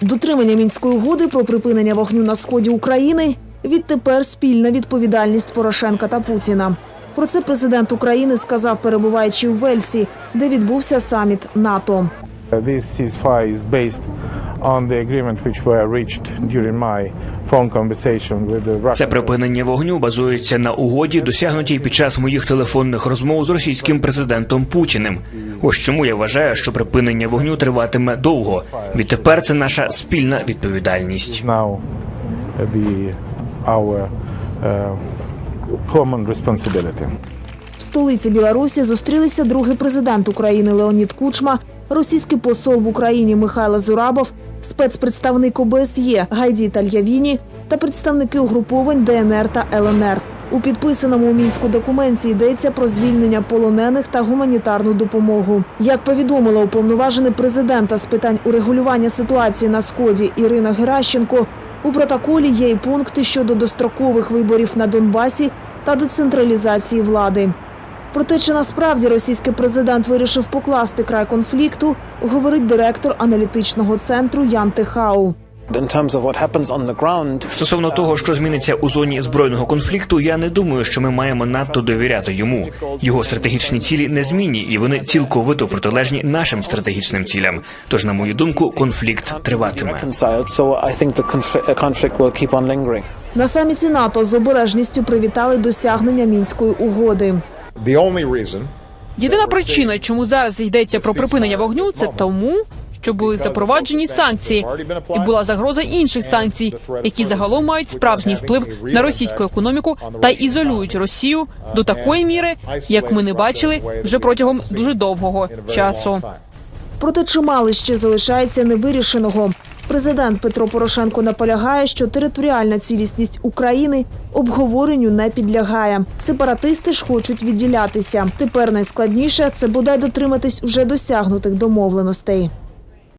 Дотримання мінської угоди про припинення вогню на сході України відтепер спільна відповідальність Порошенка та Путіна. Про це президент України сказав, перебуваючи у Вельсі, де відбувся саміт НАТО. On the agreement which were reached during my phone conversation with the Russian. Це припинення вогню базується на угоді, досягнутій під час моїх телефонних розмов з російським президентом Путіним. Ось чому я вважаю, що припинення вогню триватиме довго. Відтепер це наша спільна відповідальність. now uh, the our uh, common responsibility. В столиці Білорусі зустрілися другий президент України Леонід Кучма, російський посол в Україні Михайло Зурабов, спецпредставник ОБСЄ Гайді Тальявіні та представники угруповань ДНР та ЛНР. У підписаному у мінську документі йдеться про звільнення полонених та гуманітарну допомогу. Як повідомила уповноважений президента з питань урегулювання ситуації на сході Ірина Геращенко, у протоколі є й пункти щодо дострокових виборів на Донбасі та децентралізації влади. Проте, чи насправді російський президент вирішив покласти край конфлікту, говорить директор аналітичного центру Ян ground, Стосовно того, що зміниться у зоні збройного конфлікту, я не думаю, що ми маємо надто довіряти йому. Його стратегічні цілі незмінні, і вони цілковито протилежні нашим стратегічним цілям. Тож, на мою думку, конфлікт триватиме. На саміті НАТО з обережністю привітали досягнення мінської угоди. The only Єдина причина, чому зараз йдеться про припинення вогню, це тому, що були запроваджені санкції, і була загроза інших санкцій, які загалом мають справжній вплив на російську економіку та ізолюють Росію до такої міри, як ми не бачили вже протягом дуже довгого часу. Проте чимало ще залишається невирішеного. Президент Петро Порошенко наполягає, що територіальна цілісність України обговоренню не підлягає. Сепаратисти ж хочуть відділятися. Тепер найскладніше це бодай дотриматись уже досягнутих домовленостей.